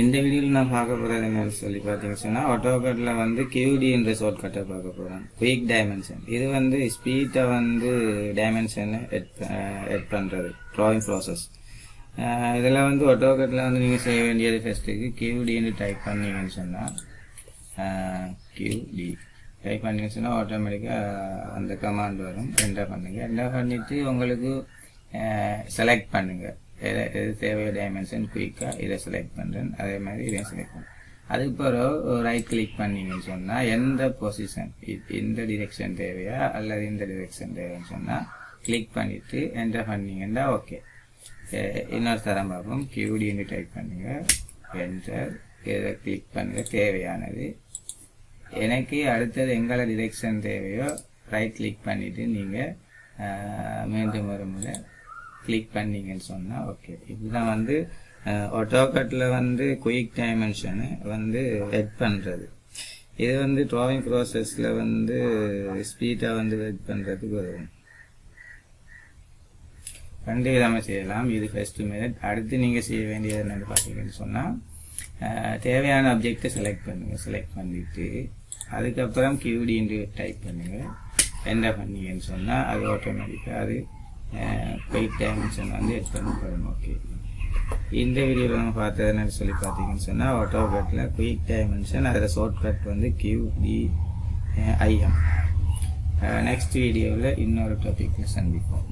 இந்த வீடியோவில் நான் பார்க்க போகிறது என்னன்னு சொல்லி பார்த்தீங்கன்னு சொன்னால் ஆட்டோகட்டில் வந்து கியூடின்ற ஷார்ட் கட்டை பார்க்க போகிறேன் குயிக் டைமென்ஷன் இது வந்து ஸ்பீட்டை வந்து டைமென்ஷனை எட் எட் பண்ணுறது ட்ராயிங் ப்ராசஸ் இதில் வந்து ஆட்டோகட்டில் வந்து நீங்கள் செய்ய வேண்டியது ஃபஸ்ட்டுக்கு கியூடின்னு டைப் பண்ணீங்கன்னு சொன்னால் கியூடி டைப் பண்ணிங்கன்னு சொன்னால் ஆட்டோமேட்டிக்காக அந்த கமாண்ட் வரும். என்டர் பண்ணுங்கள் என்டர் பண்ணிவிட்டு உங்களுக்கு செலக்ட் பண்ணுங்கள் எது எது தேவையோ டைமென்ஷன் குயிக்காக இதை செலக்ட் பண்ணுறேன் அதே மாதிரி இதையும் செலக்ட் பண்ணுறேன் அதுக்கு பிறகு ரைட் கிளிக் பண்ணீங்கன்னு சொன்னால் எந்த பொசிஷன் இந்த டிரெக்ஷன் தேவையா அல்லது இந்த டிரெக்ஷன் தேவைன்னு சொன்னால் கிளிக் பண்ணிவிட்டு என்டர் பண்ணீங்கன்னா ஓகே இன்னொரு தரம் பார்ப்போம். கியூடின்னு டைப் பண்ணுங்கள் என்டர் இதை கிளிக் பண்ணுங்கள் தேவையானது. எனக்கு அடுத்தது எங்களை டிரெக்ஷன் தேவையோ ரைட் கிளிக் பண்ணிவிட்டு நீங்கள் மீண்டும் ஒரு முறை கிளிக் பண்ணீங்கன்னு சொன்னால் ஓகே இதுதான் வந்து ஆட்டோகட்டில் வந்து குயிக் டைமென்ஷனு வந்து வெட் பண்ணுறது இது வந்து ட்ராயிங் ப்ராசஸில் வந்து ஸ்பீடாக வந்து வெட் பண்ணுறதுக்கு உதவும் ரெண்டு விதமாக செய்யலாம். இது ஃபஸ்ட்டு மெத்தட் அடுத்து நீங்கள் செய்ய வேண்டியது என்னென்னு பார்த்தீங்கன்னு சொன்னால் தேவையான அப்ஜெக்டை செலக்ட் பண்ணுங்கள் செலக்ட் பண்ணிவிட்டு அதுக்கப்புறம் கியூடின்னு டைப் பண்ணுங்கள் என்ன பண்ணீங்கன்னு சொன்னால் அது ஆட்டோமேட்டிக்காக அது பெயிட் டைமென்ஷன் வந்து எக்ஸ்பிளைன் பண்ணணும் ஓகே இந்த வீடியோவில் நம்ம பார்த்தது என்னன்னு சொல்லி பார்த்தீங்கன்னு சொன்னால் ஆட்டோ பேட்டில் குயிக் டைமென்ஷன் அதில் ஷார்ட் கட் வந்து கியூடி ஐஎம் நெக்ஸ்ட் வீடியோவில் இன்னொரு டாப்பிக்கில் சந்திப்போம்.